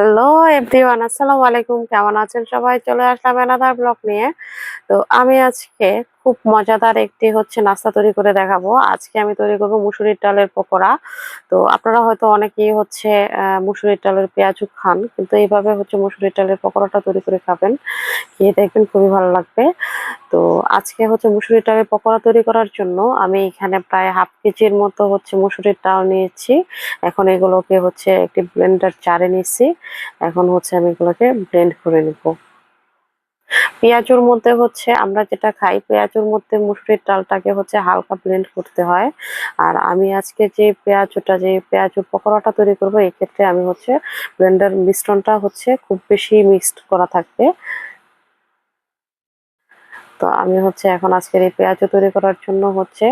Hello everyone আসসালামু আলাইকুম কেমন আছেন সবাই? চলে আসলাম এনাদার ব্লগ নিয়ে। তো আমি আজকে খুব মজাদার একটি হচ্ছে নাস্তা তৈরি করে দেখাবো। আজকে আমি তৈরি করব মুসুরির ডালের পকোড়া। তো আপনারা হয়তো অনেকেই হচ্ছে মুসুরির ডালের পেঁয়াজু খান, কিন্তু এইভাবে হচ্ছে মুসুরির ডালের পকোড়াটা তৈরি করে খাবেন। খেয়ে দেখবেন খুবই ভালো লাগবে। তো আজকে হচ্ছে মুসুরির ডালের পকোড়া তৈরি করার জন্য আমি এখানে প্রায় হাফ কেজির মতো হচ্ছে মুসুরির ডাল নিয়েছি। এখন এগুলোকে হচ্ছে একটি ব্লেন্ডার চারে নিচ্ছি এখন হচ্ছে আমি এগুলোকে ব্লেন্ড করে নিব। পেঁয়াজুর মধ্যে হচ্ছে আমরা যেটা খাই, পেঁয়াজুর মধ্যে মুসুরির ডালটাকে হচ্ছে হালকা ব্লেন্ড করতে হয়। আর আমি আজকে যে পেঁয়াজুটা, যে পেঁয়াজুর পকোড়াটা তৈরি করব, এক্ষেত্রে আমি হচ্ছে ব্লেন্ডার মিশ্রণটা হচ্ছে খুব বেশি মিক্সড করা থাকবে। তো আমি হচ্ছে এখন আজকের এই পেঁয়াজও তৈরি করার জন্য হচ্ছে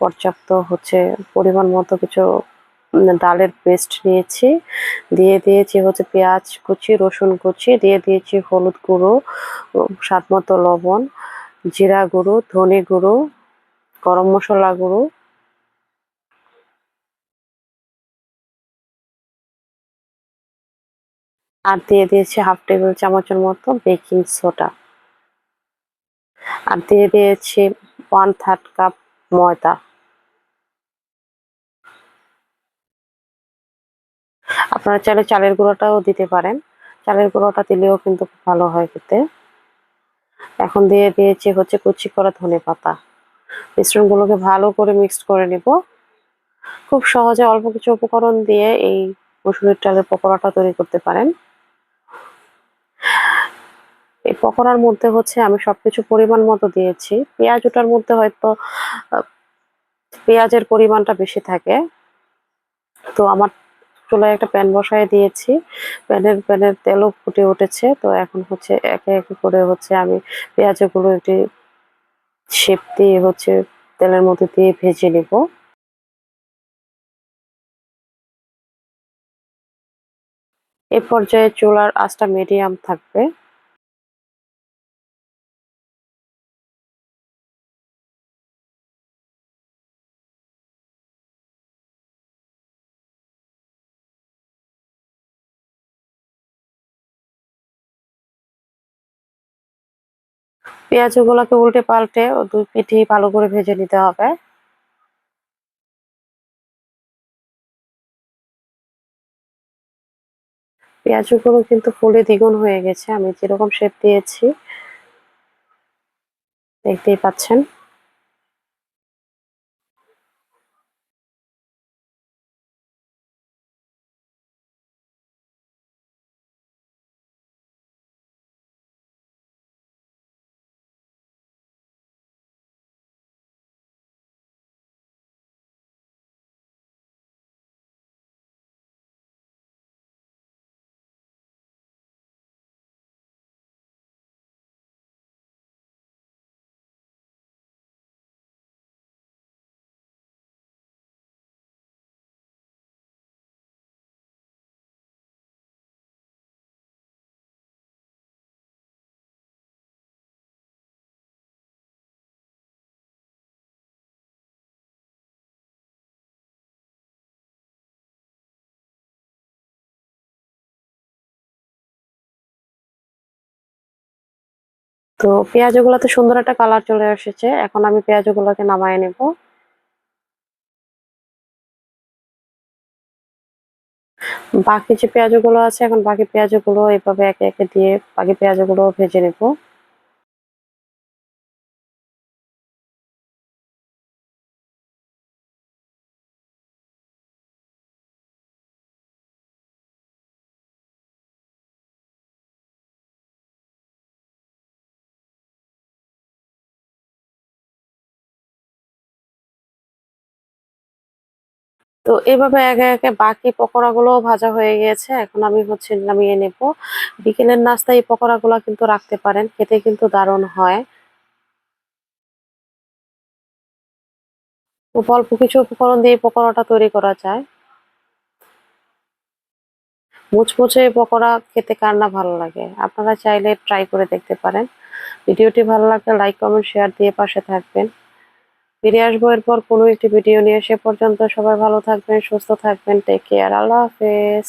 পর্যাপ্ত হচ্ছে পরিমাণ মতো কিছু ডালের পেস্ট নিয়েছি। দিয়ে দিয়েছি হচ্ছে পেঁয়াজ কুচি, রসুন কুচি, দিয়ে দিয়েছি হলুদ গুঁড়ো, স্বাদ মতো লবণ, জিরা গুঁড়ো, ধনে গুঁড়ো, গরম মশলা গুঁড়ো। আর দিয়ে দিয়েছি হাফ টেবিল চামচের মতো বেকিং সোডা। আর দিয়ে দিয়েছি ওয়ান থার্ড কাপ ময়দা। আপনারা চাইলে চালের গুঁড়োটাও দিতে পারেন। চালের গুঁড়োটা দিলেও কিন্তু খুব ভালো হয় খেতে। এখন দিয়ে দিয়েছি হচ্ছে কুচি করা ধনে পাতা। মিশ্রণগুলোকে ভালো করে মিক্সড করে নিব। খুব সহজে অল্প কিছু উপকরণ দিয়ে এই মসুরির ডালের পকোড়াটা তৈরি করতে পারেন। এই পকোড়ার মধ্যে হচ্ছে আমি সবকিছু পরিমাণ মতো দিয়েছি। পেঁয়াজ ওটার মধ্যে হয়তো পেঁয়াজের পরিমাণটা বেশি থাকে। তো আমার চুলায় একটা প্যান বসায় দিয়েছি। প্যানের প্যানের তেলও ফুটে উঠেছে। তো এখন হচ্ছে একে একে করে হচ্ছে আমি পেঁয়াজগুলো একটি শেপ দিয়ে হচ্ছে তেলের মধ্যে দিয়ে ভেজে নেব। এ পর্যায়ে চুলার আঁচটা মিডিয়াম থাকবে। পেঁয়াজগুলোকে উল্টে পাল্টে ও দুই পিঠি ভালো করে ভেজে নিতে হবে। পেঁয়াজগুলো কিন্তু ফুলে দ্বিগুণ হয়ে গেছে, আমি যেরকম শেপ দিয়েছি, দেখতেই পাচ্ছেন। তো পেঁয়াজগুলো তো সুন্দর একটা কালার চলে এসেছে। এখন আমি পেঁয়াজ পেঁয়াজগুলোকে নামায় নেব। বাকি যে পেঁয়াজ পেঁয়াজগুলো আছে, এখন বাকি পেঁয়াজ পেঁয়াজগুলো এভাবে একে একে দিয়ে বাকি পেঁয়াজ পেঁয়াজগুলো ভেজে নেব। তো এভাবে একে একে বাকি পকোড়াগুলো ভাজা হয়ে গিয়েছে। এখন আমি হচ্ছে নামিয়ে নেব। বিকেলের নাস্তায় এই পকোড়াগুলো কিন্তু রাখতে পারেন, খেতে কিন্তু দারুণ হয়। খুব অল্প কিছু উপকরণ দিয়ে পকোড়াটা তৈরি করা যায়। মুচমুচে পকোড়া খেতে কার না ভালো লাগে। আপনারা চাইলে ট্রাই করে দেখতে পারেন। ভিডিওটি ভালো লাগলে লাইক কমেন্ট শেয়ার দিয়ে পাশে থাকবেন। ফিরে আসব এরপর কোনো একটি ভিডিও নিয়ে সে পর্যন্ত সবাই ভালো থাকবেন, সুস্থ থাকবেন টেক কেয়ার আল্লাহ হাফেজ।